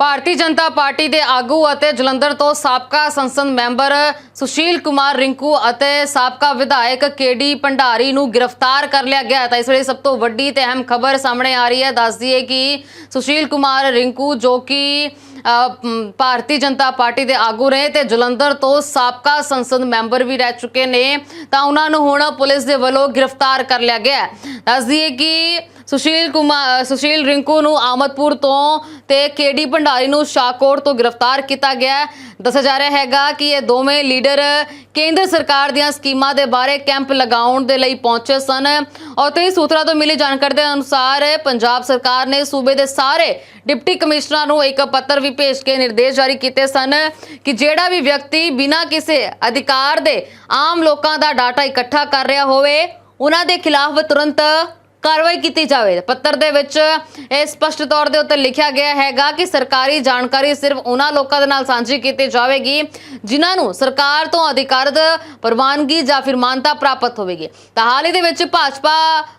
Bharatiya Janata party ਦੇ ਆਗੂ ਅਤੇ ਜਲੰਧਰ ਤੋਂ ਸਾਬਕਾ ਸੰਸਦ ਮੈਂਬਰ ਸੁਸ਼ੀਲ ਕੁਮਾਰ ਰਿੰਕੂ ਅਤੇ ਸਾਬਕਾ ਵਿਧਾਇਕ ਕੇਡੀ ਭੰਡਾਰੀ ਨੂੰ ਗ੍ਰਿਫਤਾਰ ਕਰ ਲਿਆ ਗਿਆ ਤਾਂ ਇਸ ਵੇਲੇ ਸਭ ਤੋਂ ਵੱਡੀ ਤੇ ਅਹਿਮ ਖਬਰ ਸਾਹਮਣੇ ਆ ਰਹੀ ਹੈ। ਦੱਸ ਦਈਏ ਕਿ ਸੁਸ਼ੀਲ ਕੁਮਾਰ ਰਿੰਕੂ ਜੋ ਕਿ ਭਾਰਤੀ ਜਨਤਾ ਪਾਰਟੀ ਦੇ ਆਗੂ ਰਹੇ ਤੇ ਜਲੰਧਰ ਤੋਂ ਸਾਬਕਾ ਸੰਸਦ ਮੈਂਬਰ ਵੀ ਰਹਿ ਚੁੱਕੇ ਨੇ, ਤਾਂ ਉਹਨਾਂ ਨੂੰ ਹੁਣ ਪੁਲਿਸ ਦੇ ਵੱਲੋਂ ਗ੍ਰਿਫਤਾਰ ਕਰ ਲਿਆ ਗਿਆ ਹੈ। ਦੱਸ ਦਈਏ ਕਿ ਸੁਸ਼ੀਲ ਕੁਮਾਰ ਸੁਸ਼ੀਲ ਰਿੰਕੂ ਨੂੰ ਆਮਦਪੁਰ ਤੋਂ ਤੇ ਕੇਡੀ ਭੰਡਾਰੀ ਨੂੰ ਸ਼ਾਹਕੋਟ ਤੋਂ ਗ੍ਰਿਫਤਾਰ ਕੀਤਾ ਗਿਆ ਦੱਸਿਆ ਜਾ ਰਿਹਾ ਹੈਗਾ ਕਿ ਇਹ ਦੋਵੇਂ ਲੀਡਰ ਕੇਂਦਰ ਸਰਕਾਰ ਦੀਆਂ ਸਕੀਮਾਂ ਦੇ ਬਾਰੇ ਕੈਂਪ ਲਗਾਉਣ ਦੇ ਲਈ ਪਹੁੰਚੇ ਸਨ। ਔਰ ਤੇ ਸੂਤਰਾਂ ਤੋਂ ਮਿਲੀ ਜਾਣਕਾਰੀ ਦੇ ਅਨੁਸਾਰ ਪੰਜਾਬ ਸਰਕਾਰ ਨੇ ਸੂਬੇ ਦੇ ਸਾਰੇ ਡਿਪਟੀ ਕਮਿਸ਼ਨਰਾਂ ਨੂੰ ਇੱਕ ਪੱਤਰ ਵੀ ਭੇਜ ਕੇ ਨਿਰਦੇਸ਼ ਜਾਰੀ ਕੀਤੇ ਸਨ ਕਿ ਜਿਹੜਾ ਵੀ ਵਿਅਕਤੀ ਬਿਨਾਂ ਕਿਸੇ ਅਧਿਕਾਰ ਦੇ ਆਮ ਲੋਕਾਂ ਦਾ ਡਾਟਾ ਇਕੱਠਾ ਕਰ ਰਿਹਾ ਹੋਵੇ, ਉਹਨਾਂ ਦੇ ਖਿਲਾਫ ਤੁਰੰਤ ਕਾਰਵਾਈ ਕੀਤੀ ਜਾਵੇ। ਪੱਤਰ ਦੇ ਵਿੱਚ ਇਹ ਸਪਸ਼ਟ ਤੌਰ ਦੇ ਉੱਤੇ ਲਿਖਿਆ ਗਿਆ ਹੈਗਾ ਕਿ ਸਰਕਾਰੀ ਜਾਣਕਾਰੀ ਸਿਰਫ ਉਹਨਾਂ ਲੋਕਾਂ ਦੇ ਨਾਲ ਸਾਂਝੀ ਕੀਤੀ ਜਾਵੇਗੀ, ਜਿਨ੍ਹਾਂ ਨੂੰ ਸਰਕਾਰ ਤੋਂ ਅਧਿਕਾਰਤ ਪ੍ਰਵਾਨਗੀ ਜਾਂ ਫਿਰ ਮਾਨਤਾ ਪ੍ਰਾਪਤ ਹੋਵੇਗੀ। ਤਾਂ ਹਾਲ ਹੀ ਦੇ ਵਿੱਚ ਭਾਜਪਾ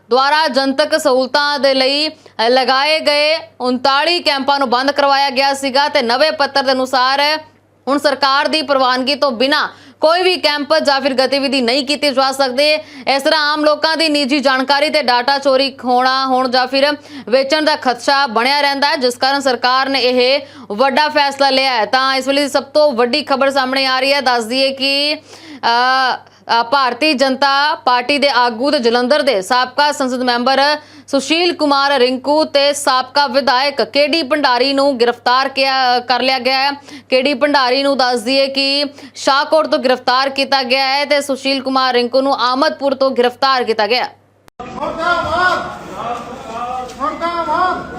ਦੁਆਰਾ ਜਨਤਕ ਸਹੂਲਤਾਂ ਦੇ ਲਈ ਲਗਾਏ ਗਏ 39 ਕੈਂਪਾਂ ਨੂੰ ਬੰਦ ਕਰਵਾਇਆ ਗਿਆ ਸੀਗਾ ਤੇ ਨਵੇਂ ਪੱਤਰ ਦੇ ਅਨੁਸਾਰ ਹੁਣ ਸਰਕਾਰ ਦੀ ਪ੍ਰਵਾਨਗੀ ਤੋਂ ਬਿਨਾ ਕੋਈ ਵੀ ਕੈਂਪ ਜਾਂ ਫਿਰ ਗਤੀਵਿਧੀ ਨਹੀਂ ਕੀਤੀ ਜਾ ਸਕਦੇ। ਇਸ ਤਰ੍ਹਾਂ ਆਮ ਲੋਕਾਂ ਦੀ ਨਿੱਜੀ ਜਾਣਕਾਰੀ ਤੇ ਡਾਟਾ ਚੋਰੀ ਹੋਣਾ ਹੋਣ ਜਾਂ ਫਿਰ ਵੇਚਣ ਦਾ ਖਦਸ਼ਾ ਬਣਿਆ ਰਹਿੰਦਾ ਹੈ, ਜਿਸ ਕਾਰਨ ਸਰਕਾਰ ਨੇ ਇਹ ਵੱਡਾ ਫੈਸਲਾ ਲਿਆ ਹੈ। ਤਾਂ ਇਸ ਵੇਲੇ ਦੀ ਸਭ ਤੋਂ ਵੱਡੀ ਖਬਰ ਸਾਹਮਣੇ ਆ ਰਹੀ ਹੈ। ਦੱਸ ਦਈਏ ਕਿ ਭਾਰਤੀ ਜਨਤਾ ਪਾਰਟੀ ਦੇ ਆਗੂ ਤੇ ਜਲੰਧਰ ਦੇ ਸਾਬਕਾ ਸੰਸਦ ਮੈਂਬਰ ਸੁਸ਼ੀਲ ਕੁਮਾਰ ਰਿੰਕੂ ਤੇ ਸਾਬਕਾ ਵਿਧਾਇਕ ਕੇਡੀ ਭੰਡਾਰੀ ਨੂੰ ਗ੍ਰਿਫਤਾਰ ਕਰ ਲਿਆ ਗਿਆ ਹੈ। ਕੇਡੀ ਭੰਡਾਰੀ ਨੂੰ ਦੱਸ ਦਈਏ ਕਿ ਸ਼ਾਹਕੋਟ ਤੋਂ ਗ੍ਰਿਫਤਾਰ ਕੀਤਾ ਗਿਆ ਹੈ ਤੇ ਸੁਸ਼ੀਲ ਕੁਮਾਰ ਰਿੰਕੂ ਨੂੰ ਆਮਦਪੁਰ ਤੋਂ ਗ੍ਰਿਫਤਾਰ ਕੀਤਾ ਗਿਆ ਮੁਰਦਾਬਾਦ! ਮੁਰਦਾਬਾਦ!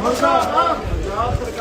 ਮੁਰਦਾਬਾਦ!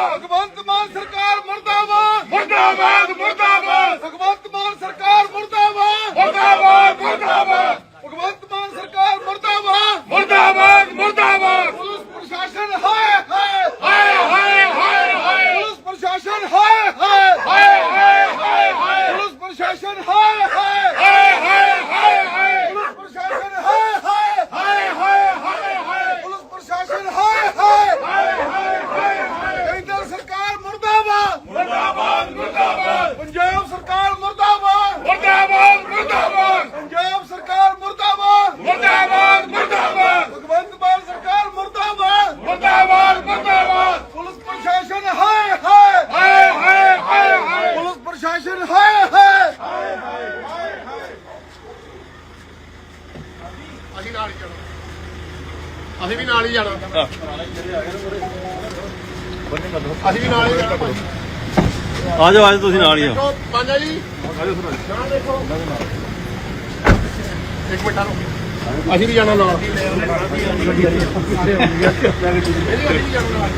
ਭਗਵੰਤ ਮਾਨ ਸਰਕਾਰ ਮੁਰਦਾਬਾਦ ਮੁਰਦਾਬਾਦ ਮੁਰਦਾਬਾਦ ਭਗਵੰਤ ਮਾਨ ਸਰਕਾਰ ਮੁਰਦਾਬਾਦ ਮੁਰਦਾਬਾਦ ਮੁਰਦਾਬਾਦ ਪੁਲਿਸ ਪ੍ਰਸ਼ਾਸਨ ਹਾਏ ਹਾਏ ਹਾਏ ਹਾਏ ਹਾਏ ਹਾਏ ਪੁਲਿਸ ਪ੍ਰਸ਼ਾਸਨ ਹਾਏ ਹਾਏ ਹਾਏ ਹਾਏ ਹਾਏ ਹਾਏ ਪੁਲਿਸ ਪ੍ਰਸ਼ਾਸਨ ਹਾਏ ਹਾਏ ਹਾਏ ਹਾਏ ਹਾਏ ਹਾਏ ਪੁਲਿਸ ਪ੍ਰਸ਼ਾਸਨ ਹਾਏ ਹਾਏ ਹਾਏ ਹਾਏ ਹਾਏ ਹਾਏ ਪੁਲਿਸ ਪ੍ਰਸ਼ਾਸਨ ਹਾਏ ਹਾਏ ਹਾਏ ਹਾਏ ਹਾਏ ਹਾਏ ਕੇਂਦਰ ਸਰਕਾਰ ਮੁਰਦਾਬਾਦ ਮੁਰਦਾਬਾਦ ਮੁਰਦਾਬਾਦ ਪੰਜਾਬ ਸਰਕਾਰ ਮੁਰਦਾਬਾਦ ਮੁਰਦਾਬਾਦ ਮੁਰਦਾਬਾਦ ਪੰਜਾਬ ਸਰਕਾਰ ਮੁਰਦਾਬਾਦ ਮੁਰਦਾਬਾਦ ਮੁਰਦਾਬਾਦ ਭਗਵੰਤ ਮਾਨ ਸਰਕਾਰ ਮੁਰਦਾਬਾਦ ਮੁਰਦਾਬਾਦ ਪੁਲਿਸ ਪ੍ਰਸ਼ਾਸਨ ਹਾਏ ਹਾਏ। ਹਾਏ ਹਾਏ ਹਾਏ ਹਾਏ। ਪੁਲਿਸ ਪ੍ਰਸ਼ਾਸਨ ਹਾਏ ਹਾਏ। ਅਸੀਂ ਨਾਲ ਹੀ ਜਾਣਾ ਅਸੀਂ ਵੀ ਨਾਲ ਹੀ ਜਾਣਾ। ਅਸੀਂ ਵੀ ਨਾਲ ਹੀ ਜਾਣਾ। ਆ ਜਾਓ ਅੱਜ ਤੁਸੀਂ ਨਾਲ ਹੀ ਆਓ। ਦੇਖੋ ਮਾਨਾ ਜੀ। ਨਾ ਦੇਖੋ। ਇੱਕ ਮਿੰਟ ਰੁਕੋ ਅਸੀਂ ਵੀ ਜਾਣਾ ਨਾਲ। ਅਸੀਂ ਵੀ ਜਾਣਾ ਨਾਲ